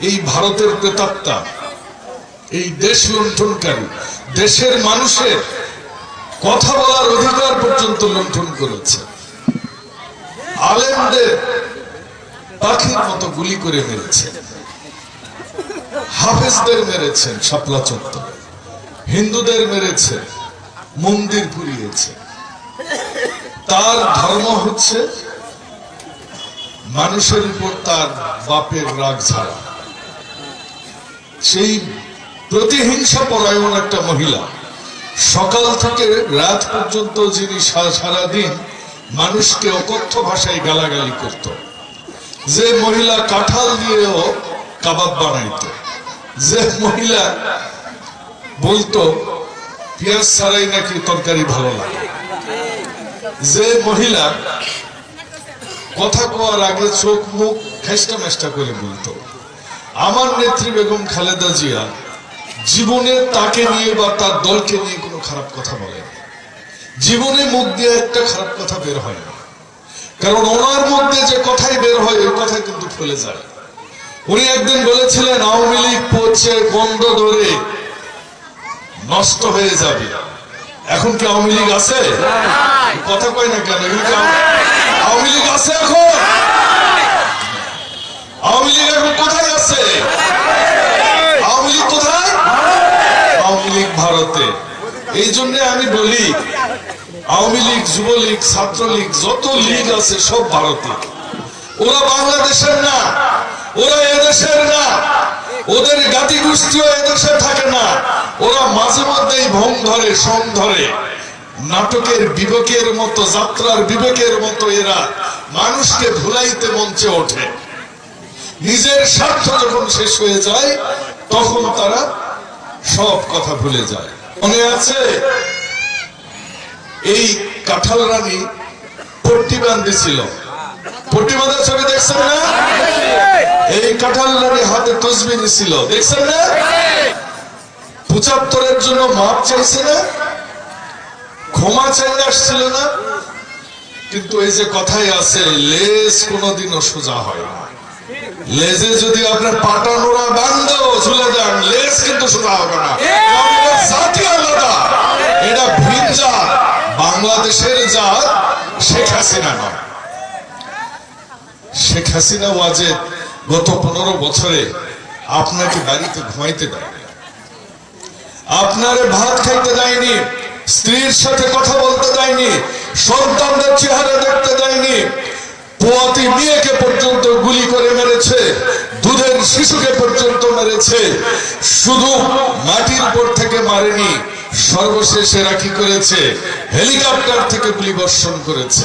এই ভারতের প্রেতাত্মা, এই দেশ লুণ্ঠনকারী, দেশের মানুষের কথা বলার অধিকার পর্যন্ত লুণ্ঠন করেছে। আলেমদের পাখির মতো গুলি করে মেরেছে। হাফেজদের মেরেছেন শাপলা চত্বর। হিন্দুদের মেরেছে, মন্দির পুড়িয়েছে। তার ধর্ম হচ্ছে মানুষের উপর তার বাপের রাগ ঝাড়া সেই প্রতিহিংসা পরায়ণ একটা মহিলা, সকাল থেকে রাত পর্যন্ত যিনি সারাদিন মানুষকে অকথ্য ভাষায় গালাগালি করত, যে মহিলা কাঁঠাল দিয়েও কাবাব বানাইতো, যে মহিলা বলতো, পেঁয়াজ ছাড়াই নাকি তরকারি ভালো লাগে? যে মহিলা কথা কোয়ার আগে চোখ মুখ খেষ্টা মেষ্টা করে বলতো। আমার নেত্রী বেগম খালেদা জিয়া জীবনে তাকে নিয়ে বা তার দলকে নিয়ে কোনো খারাপ কথা বলেন। জীবনে মুখ দিয়ে একটা খারাপ কথা বের হয় না। কারণ ওনার মধ্যে যে কথাই বের হয় ওই কথা কিন্তু ফেলে যায়। উনি একদিন বলেছিলেন আওয়ামী লীগ পচে গন্ধ ধরে নষ্ট হয়ে যাবে। এখন কি আওয়ামী লীগ আছে? কথা কয় না কেন? এগুলো আওয়ামী- লীগ আছে এখন? আওয়ামী লীগ এখন কোথায় আছে? আওয়ামী লীগ কোথায়? আওয়ামী লীগ ভারতে। এই জন্য আমি বলি, আওয়ামী লীগ, যুবলীগ, ছাত্রলীগ, যত লীগ আছে সব ভারতে। ওরা বাংলাদেশের না, ওরা এদেশের না, ওদের জাতি গোষ্ঠীও এদেশে থাকে না। ওরা মাঝে মধ্যেই ভং ধরে সং ধরে। নাটকের বিবেকের মতো যাত্রার বিবেকের মতো এরা মানুষকে ভুলাইতে মঞ্চে ওঠে। নিজের স্বার্থ যখন শেষ হয়ে যায় তখন তারা সব কথা ভুলে যায়। মনে আছে? এই কাঁঠাল রানী পট্টি বান্ধি ছিল পট্টি বাঁধা ছবি দেখছেন না? এই কাঁঠাল রানী হাতে তসবি ছিল দেখছেন না? পঁচাত্তরের জন্য মাপ চাইছে না? ক্ষমা চাই আসছিল না, কিন্তু এই যে কথাই আছে, লেজ কোনোদিনও সোজা হয় না। লেজে যদি আপনার পাটানোরা বান্ধব ঝুলে যান, লেজ কিন্তু সোজা হবে না। আলাদা। এটা ভিন জাত, বাংলাদেশের জাত শেখ হাসিনা নয়। শেখ হাসিনা ওয়াজেদ গত পনেরো বছরে আপনাকে বাড়িতে ঘুমাইতে দেয় আপনারে ভাত খাইতে দেয়নি। স্ত্রীর সাথে কথা বলতে দেয়নি, সন্তানদের চেহারা দেখতে দেয়নি। পোয়াতি মেয়েকে পর্যন্ত গুলি করে মেরেছে, দুধের শিশুকে পর্যন্ত মেরেছে। শুধু মাটির উপর থেকে মারেনি, সর্বশেষ এরা কি করেছে? হেলিকপ্টার থেকে গুলি বর্ষণ করেছে।